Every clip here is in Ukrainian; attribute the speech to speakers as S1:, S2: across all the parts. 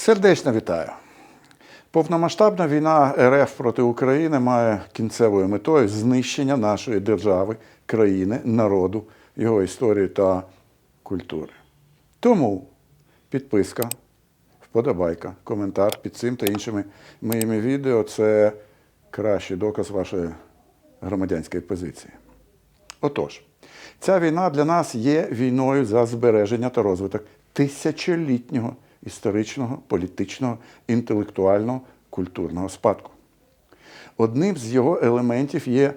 S1: Сердечно вітаю. Повномасштабна війна РФ проти України має кінцевою метою знищення нашої держави, країни, народу, його історії та культури. Тому підписка, вподобайка, коментар під цим та іншими моїми відео це кращий доказ вашої громадянської позиції. Отож, ця війна для нас є війною за збереження та розвиток тисячолітнього історичного, політичного, інтелектуального, культурного спадку. Одним з його елементів є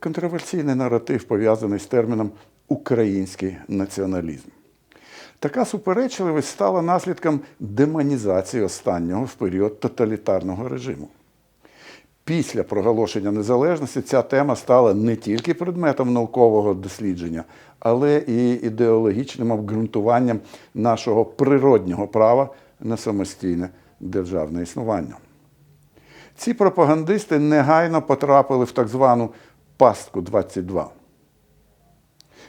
S1: контроверсійний наратив, пов'язаний з терміном український націоналізм. Така суперечливість стала наслідком демонізації останнього в період тоталітарного режиму. Після проголошення незалежності ця тема стала не тільки предметом наукового дослідження, але і ідеологічним обґрунтуванням нашого природнього права на самостійне державне існування. Ці пропагандисти негайно потрапили в так звану пастку 22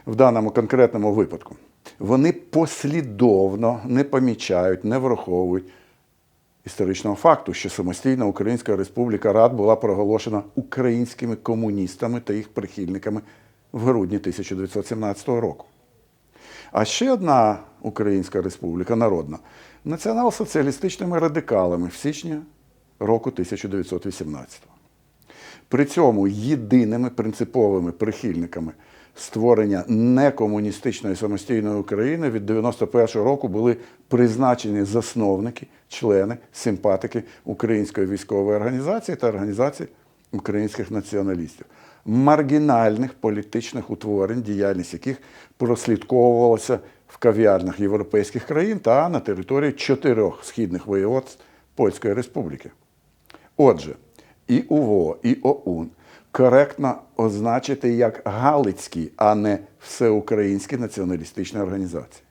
S1: в даному конкретному випадку. Вони послідовно не помічають, не враховують історичного факту, що самостійна Українська Республіка Рад була проголошена українськими комуністами та їх прихильниками в грудні 1917 року. А ще одна Українська Республіка Народна націонал-соціалістичними радикалами в січні року 1918. При цьому єдиними принциповими прихильниками створення некомуністичної самостійної України від 91-го року були призначені засновники, члени, симпатики Української військової організації та організації українських націоналістів, маргінальних політичних утворень, діяльність яких прослідковувалася в кав'ярнях європейських країн та на території чотирьох східних воєводств Польської Республіки. Отже, і УВО, і ОУН коректно означити як Галицькі, а не всеукраїнські націоналістичні організації.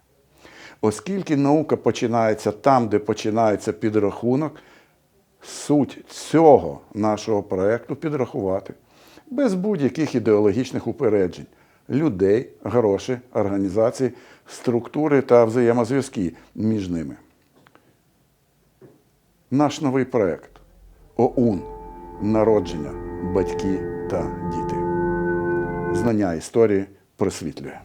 S1: Оскільки наука починається там, де починається підрахунок, суть цього нашого проєкту підрахувати без будь-яких ідеологічних упереджень людей, гроші, організації, структури та взаємозв'язки між ними. Наш новий проєкт ОУН народження, батьки та діти. Знання історії просвітлює.